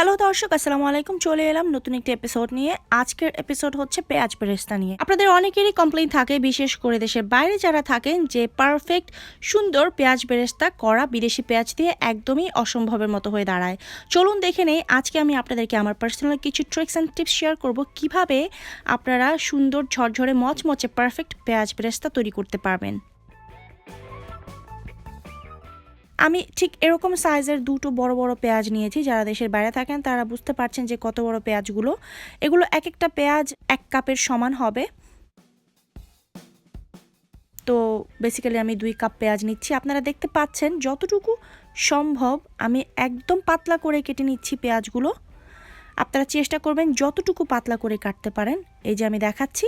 Hello দর্শক, আসসালামু আলাইকুম। চলে এলাম নতুন একটি এপিসোড নিয়ে। আজকের এপিসোড হচ্ছে পেঁয়াজ বেরেস্তা নিয়ে। আপনাদের অনেকেরই কমপ্লেইন থাকে, বিশেষ করে দেশের বাইরে যারা থাকেন, যে পারফেক্ট সুন্দর পেঁয়াজ বেরেস্তা করা বিদেশি পেঁয়াজ দিয়ে একদমই অসম্ভবের মতো হয়ে দাঁড়ায়। চলুন দেখে নেই, আজকে আমি আপনাদেরকে আমার পার্সোনাল কিছু ট্রিক্স অ্যান্ড টিপস শেয়ার করব কীভাবে আপনারা সুন্দর ঝরঝরে মচমচে পারফেক্ট পেঁয়াজ বেরেস্তা তৈরি করতে পারবেন। আমি ঠিক এরকম সাইজের দুটো বড় বড় পেঁয়াজ নিয়েছি, যারা দেশের বাইরে থাকেন তারা বুঝতে পারছেন যে কত বড় পেঁয়াজগুলো। এগুলো এক একটা পেঁয়াজ এক কাপের সমান হবে। তো বেসিক্যালি আমি দুই কাপ পেঁয়াজ নিচ্ছি। আপনারা দেখতে পাচ্ছেন যতটুকু সম্ভব আমি একদম পাতলা করে কেটে নিচ্ছি পেঁয়াজগুলো। আপনারা চেষ্টা করবেন যতটুকু পাতলা করে কাটতে পারেন। এই যে আমি দেখাচ্ছি।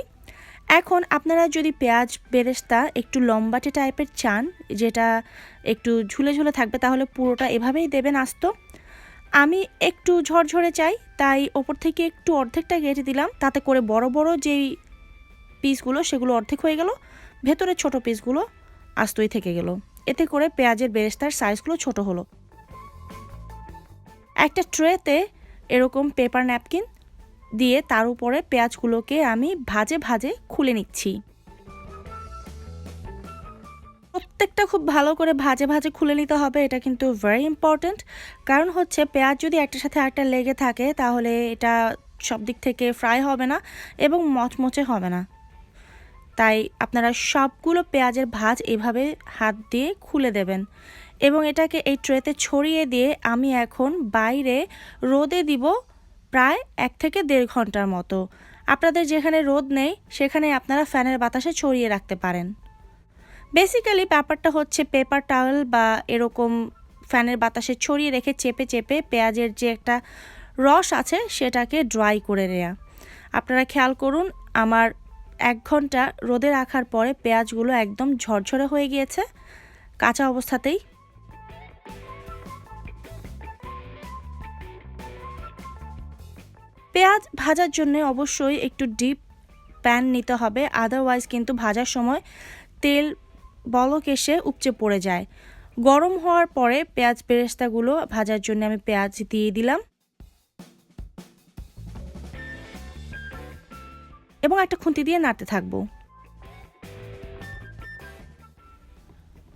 এখন আপনারা যদি পেঁয়াজ, বেরেস্তা একটু লম্বাটে টাইপের চান, যেটা একটু ঝুলে ঝুলে থাকবে, তাহলে পুরোটা এভাবেই দেবেন আস্ত। আমি একটু ঝরঝরে চাই, তাই ওপর থেকে একটু অর্ধেকটা কেটে দিলাম, তাতে করে বড় বড় যেই পিসগুলো সেগুলো অর্ধেক হয়ে গেল। ভেতরে ছোট পিসগুলো আস্তই থেকে গেল। এতে করে পেঁয়াজের বেরেস্তার সাইজগুলো ছোট হলো। একটা ট্রেতে এরকম পেপার ন্যাপকিন দিয়ে তার উপরে পেঁয়াজগুলোকে আমি ভাজে ভাজে খুলে নিচ্ছি। প্রত্যেকটা খুব ভালো করে ভাজে ভাজে খুলে নিতে হবে, এটা কিন্তু ভেরি ইম্পর্ট্যান্ট কারণ হচ্ছে পেঁয়াজ যদি একটার সাথে একটা লেগে থাকে, তাহলে এটা সব দিক থেকে ফ্রাই হবে না এবং মচমচে হবে না। তাই আপনারা সবগুলো পেঁয়াজের ভাজ এভাবে হাত দিয়ে খুলে দেবেন এবং এটাকে এই ট্রেতে ছড়িয়ে দিয়ে আমি এখন বাইরে রোদে দিব প্রায় এক থেকে দেড় ঘণ্টার মতো। আপনাদের যেখানে রোদ নেই, সেখানে আপনারা ফ্যানের বাতাসে ছড়িয়ে রাখতে পারেন। বেসিক্যালি ব্যাপারটা হচ্ছে পেপার টাওয়েল বা এরকম ফ্যানের বাতাসে ছড়িয়ে রেখে চেপে চেপে পেঁয়াজের যে একটা রস আছে, সেটাকে ড্রাই করে নেওয়া আপনারা খেয়াল করুন, আমার এক ঘণ্টা রোদে রাখার পরে পেঁয়াজগুলো একদম ঝরঝরে হয়ে গিয়েছে। কাঁচা অবস্থাতেই পেঁয়াজ ভাজার জন্য অবশ্যই একটু ডিপ প্যান নিতে হবে আদারওয়াইজ কিন্তু ভাজার সময় তেল বলক এসে উপচে পড়ে যায়। গরম হওয়ার পরে পেঁয়াজ বেরেস্তাগুলো ভাজার জন্য আমি পেঁয়াজ দিয়ে দিলাম। এবং একটা খুন্তি দিয়ে নাড়তে থাকব।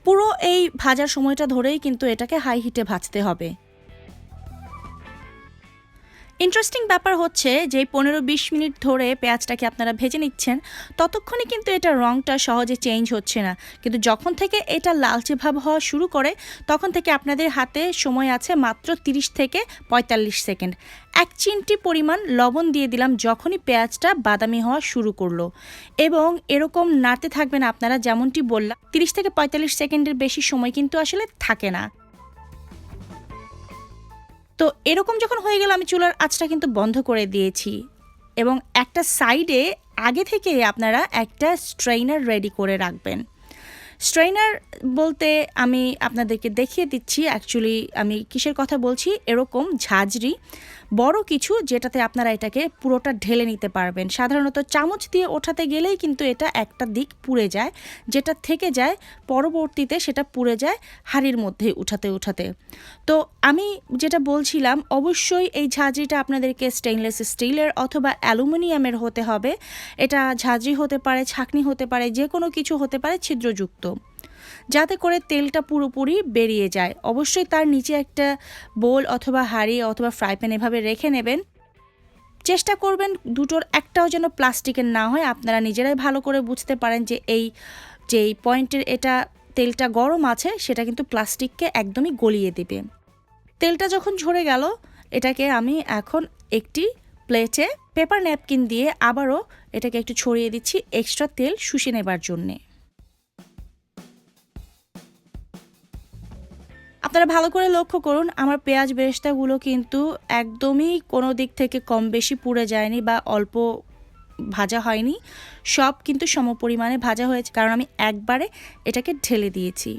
পুরো এই ভাজার সময়টা ধরেই কিন্তু এটাকে হাই হিটে ভাজতে হবে। ইন্টারেস্টিং ব্যাপার হচ্ছে যে পনেরো বিশ মিনিট ধরে পেঁয়াজটাকে আপনারা ভেজে নিচ্ছেন, ততক্ষণে কিন্তু এটা রঙটা সহজে চেঞ্জ হচ্ছে না। কিন্তু যখন থেকে এটা লালচে ভাব হওয়া শুরু করে, তখন থেকে আপনাদের হাতে সময় আছে মাত্র 30 থেকে পঁয়তাল্লিশ সেকেন্ড। এক চিমটি পরিমাণ লবণ দিয়ে দিলাম যখনই পেঁয়াজটা বাদামি হওয়া শুরু করল। এবং এরকম নাড়তে থাকবেন আপনারা যেমনটি বললাম 30 থেকে পঁয়তাল্লিশ সেকেন্ডের বেশি সময় কিন্তু আসলে থাকে না। তো এরকম যখন হয়ে গেল, আমি চুলার আঁচটা কিন্তু বন্ধ করে দিয়েছি। এবং একটা সাইডে আগে থেকে আপনারা একটা স্ট্রেইনার রেডি করে রাখবেন। স্ট্রেইনার বলতে আমি আপনাদেরকে দেখিয়ে দিচ্ছি। অ্যাকচুয়ালি আমি কিসের কথা বলছি? এরকম ঝাঁঝরি বড় কিছু যেটাতে আপনারা এটাকে পুরোটা ঢেলে নিতে পারবেন। সাধারণত চামচ দিয়ে ওঠাতে গেলেই কিন্তু এটা একটা দিক পুড়ে যায়, যেটা থেকে যায় পরবর্তীতে সেটা পুড়ে যায় হাড়ির মধ্যে উঠাতে উঠাতে। তো আমি যেটা বলছিলাম, অবশ্যই এই ঝাঁঝরিটা আপনাদেরকে স্টেইনলেস স্টিলের অথবা অ্যালুমিনিয়ামের হতে হবে। এটা ঝাঁঝরি হতে পারে, ছাকনি হতে পারে যে কোনো কিছু হতে পারে, ছিদ্রযুক্ত। যাতে করে তেলটা পুরোপুরি বেরিয়ে যায়। অবশ্যই তার নিচে একটা বোল অথবা হাঁড়ি অথবা ফ্রাই প্যান এভাবে রেখে নেবেন। চেষ্টা করবেন দুটোর একটাও যেন প্লাস্টিকের না হয়। আপনারা নিজেরাই ভালো করে বুঝতে পারেন যে এই যেই পয়েন্টের এটা তেলটা গরম আছে, সেটা কিন্তু প্লাস্টিককে একদমই গলিয়ে দেবে। তেলটা যখন ঝরে গেল, এটাকে আমি এখন একটি প্লেটে পেপার ন্যাপকিন দিয়ে আবারও এটাকে একটু ছড়িয়ে দিচ্ছি এক্সট্রা তেল শুষে নেবার জন্যে। আপনারা ভালো করে লক্ষ্য করুন, আমার পেঁয়াজ বেরেস্তাগুলো কিন্তু একদমই কোনো দিক থেকে কম বেশি পুড়ে যায়নি বা অল্প ভাজা হয়নি। সব কিন্তু সমপরিমাণে ভাজা হয়েছে, কারণ আমি একবারে এটাকে ঢেলে দিয়েছি।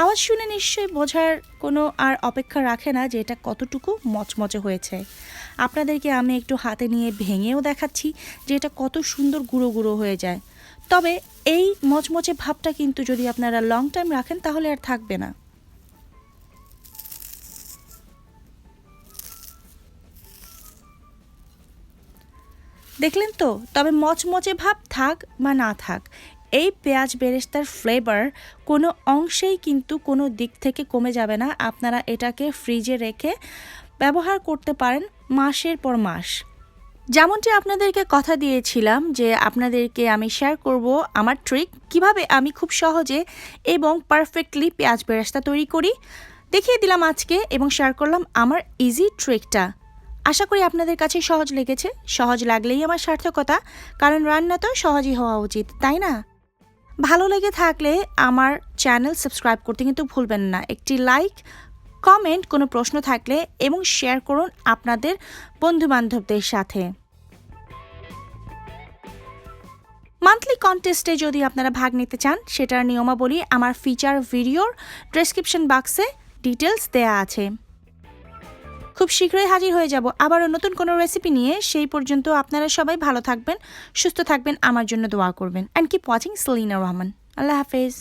আওয়াজ শুনে নিশ্চয়ই বোঝার কোনো আর অপেক্ষা রাখে না যে এটা কতটুকু মচমচে হয়েছে। আপনাদেরকে আমি একটু হাতে নিয়ে ভেঙেও দেখাচ্ছি যে এটা কত সুন্দর গুঁড়ো গুঁড়ো হয়ে যায়। তবে এই মচমচে ভাবটা কিন্তু যদি আপনারা লং টাইম রাখেন, তাহলে আর থাকবে না। দেখলেন তো? তবে মচমচে ভাব থাক বা না থাক এই পেঁয়াজ বেরেস্তার ফ্লেভার কোনো অংশেই কিন্তু কোনো দিক থেকে কমে যাবে না। আপনারা এটাকে ফ্রিজে রেখে ব্যবহার করতে পারেন মাসের পর মাস। যেমনটি আপনাদেরকে কথা দিয়েছিলাম যে আপনাদেরকে আমি শেয়ার করব আমার ট্রিক কীভাবে আমি খুব সহজে এবং পারফেক্টলি পেঁয়াজ বেরেস্তা তৈরি করি। দেখিয়ে দিলাম আজকে এবং শেয়ার করলাম আমার ইজি ট্রিকটা আশা করি আপনাদের কাছে সহজ লেগেছে। সহজ লাগলেই আমার সার্থকতা, কারণ রান্না তো সহজই হওয়া উচিত, তাই না? ভালো লেগে থাকলে আমার চ্যানেল সাবস্ক্রাইব করতে কিন্তু ভুলবেন না। একটি লাইক, কমেন্ট, কোনো প্রশ্ন থাকলে এবং শেয়ার করুন আপনাদের বন্ধুবান্ধবদের সাথে। মান্থলি কন্টেস্টে যদি আপনারা ভাগ নিতে চান, সেটার নিয়মাবলী আমার ফিচার ভিডিওর ডেসক্রিপশন বাক্সে ডিটেলস দেয়া আছে। খুব শীঘ্রই হাজির হয়ে যাব। আবারও নতুন কোনো রেসিপি নিয়ে সেই পর্যন্ত আপনারা সবাই ভালো থাকবেন, সুস্থ থাকবেন, আমার জন্য দোয়া করবেন। And keep watching Salina Rahman Allah হাফেজ।